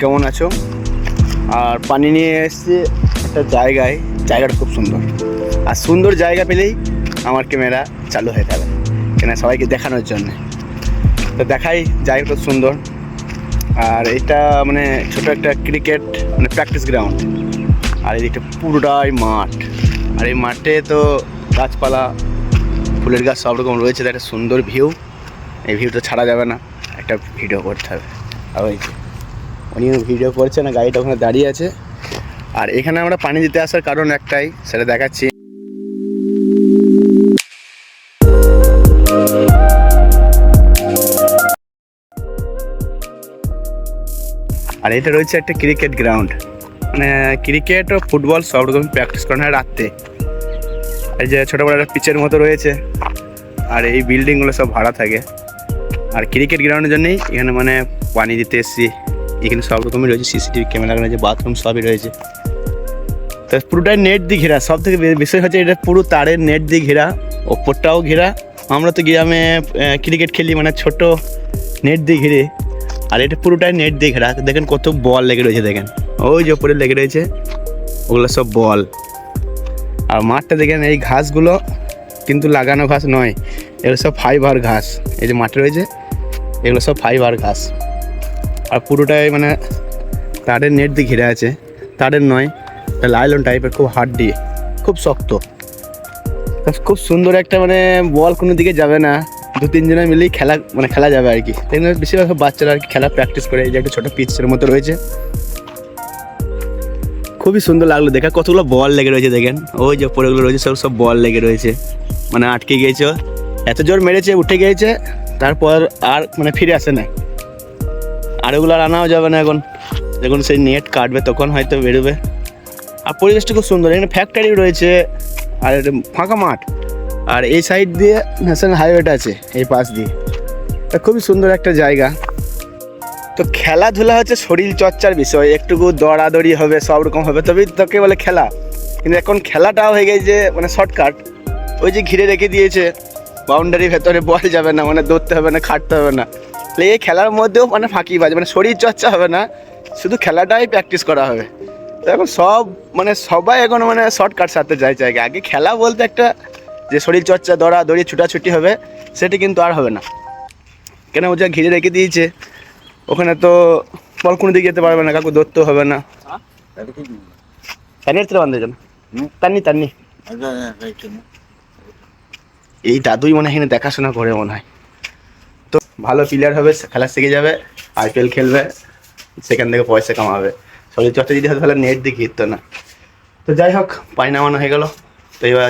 কেমন আছো? আর পানি নিয়ে এসেছি একটা জায়গায়। জায়গাটা খুব সুন্দর। আর সুন্দর জায়গা পেলেই আমার ক্যামেরা চালু হয়ে যাবে। কেন সবাইকে দেখানোর জন্য। তো দেখাই জায়গাটা সুন্দর। আর এটা মানে ছোট একটা ক্রিকেট মানে প্র্যাকটিস গ্রাউন্ড আর এদিকটা পুরোটাই মাঠ। আর এই মাঠে তো গাছপালা, ফুলের গাছ সব রকম রয়েছে। একটা সুন্দর ভিউ এই ভিউটা ছাড়া যাবে না। একটা ভিডিও করতে হবে। আর ওই যে উনিও ভিডিও করছে না, গাড়িটা ওখানে দাঁড়িয়ে আছে। আর এখানে আমরা পানি দিতে আসার কারণ একটাই, সেটা দেখাচ্ছি। আর এটা রয়েছে একটা ক্রিকেট গ্রাউন্ড। মানে ক্রিকেট ও ফুটবল সব রকম প্র্যাকটিস করানো হয় রাত্রে। এই যে ছোটো বড় একটা পিচের মতো রয়েছে, আর এই বিল্ডিংগুলো সব ভাড়া থাকে। আর ক্রিকেট গ্রাউন্ডের জন্যই এখানে মানে পানি দিতে এসেছি। এখানে সব রকমই রয়েছে সিসিটিভি ক্যামেরা রয়েছে বাথরুম সবই রয়েছে। তো পুরোটাই নেট দিয়ে ঘেরা সব থেকে বিষয় হচ্ছে এটা পুরো তারের নেট দিয়ে ঘেরা, ওপরটাও ঘেরা। আমরা তো গ্রামে ক্রিকেট খেলি মানে ছোট নেট দিয়ে ঘিরে, আর এটা পুরোটাই নেট দিয়ে ঘেরা। দেখেন কত বল লেগে রয়েছে, দেখেন। ওই যে ওপরে লেগে রয়েছে, ওগুলো সব বল আর মাঠটা দেখেন, এই ঘাসগুলো কিন্তু লাগানো ঘাস নয়, এগুলো সব ফাইবার ঘাস। এই যে মাঠে রয়েছে, এগুলো সব ফাইবার ঘাস। আর পুরোটাই মানে তারের নেট দিয়ে ঘিরে আছে। তারের নয় লাইলন টাইপের খুব হার্ড দিয়ে, খুব শক্ত। খুব সুন্দর একটা মানে বল কোনো দিকে যাবে না। দু তিনজনে মিলেই খেলা মানে খেলা যাবে আর কি। বেশিরভাগ বাচ্চারা আর কি খেলা প্র্যাকটিস করে, এই যে একটা ছোটো পিচের মতো রয়েছে। খুবই সুন্দর লাগল দেখা, কতগুলো বল লেগে রয়েছে দেখেন। ওই যে পরেগুলো রয়েছে, সব সব বল লেগে রয়েছে। মানে আটকে গিয়েছে। এত জোর মেরেছে, উঠে গিয়েছে, তারপর আর মানে ফিরে আসে না। আর ওগুলো আর আনাও যাবে না এখন। যখন সেই নেট কাটবে, তখন হয়তো বেরোবে। আর পরিবেশটা খুব সুন্দর। এখানে ফ্যাক্টরি রয়েছে, আর ফাঁকা মাঠ। আর এই সাইড দিয়ে ন্যাশনাল হাইওয়েটা আছে, এই পাশ দিয়ে। তা খুবই সুন্দর একটা জায়গা। তো খেলাধুলা হচ্ছে শরীর চর্চার বিষয়। একটুকু দৌড়াদৌড়ি হবে, সব রকম হবে। তবেই তোকে বলে খেলা। কিন্তু এখন খেলাটাও হয়ে গেছে মানে শর্টকাট ওই যে ঘিরে রেখে দিয়েছে বাউন্ডারির ভেতরে বল যাবে না মানে দৌড়তে হবে না, খাটতে হবে না। এই খেলার মধ্যেও মানে ফাঁকি বাজে মানে শরীর চর্চা হবে না শুধু খেলাটাই প্র্যাকটিস করা হবে। তো এখন সব মানে সবাই এখন মানে শর্টকাট সাথে যায় জায়গায়। আগে খেলা বলতে একটা যে শরীর চর্চা দৌড়া দৌড়ি ছুটাছুটি হবে সেটা কিন্তু আর হবে না। কেন ও যা ঘিরে রেখে দিয়েছে ওখানে তো বল কোনো দিকে যেতে পারবে না কাকু দৌড়তেও হবে না। তানি এর বান্ধে তান্নি তান্নি। এই দাদুই মনে হয় এখানে দেখাশোনা করে মনে হয়। ভালো প্লেয়ার হবে, খেলা শিখে যাবে আইপিএল খেলবে, সেখান থেকে পয়সা কামাবে। শরীর চর্চা যদি হয় তাহলে নেট দিয়ে ঘিরতো না। তো যাই হোক, পানি নামানো হয়ে গেলো। তো এবার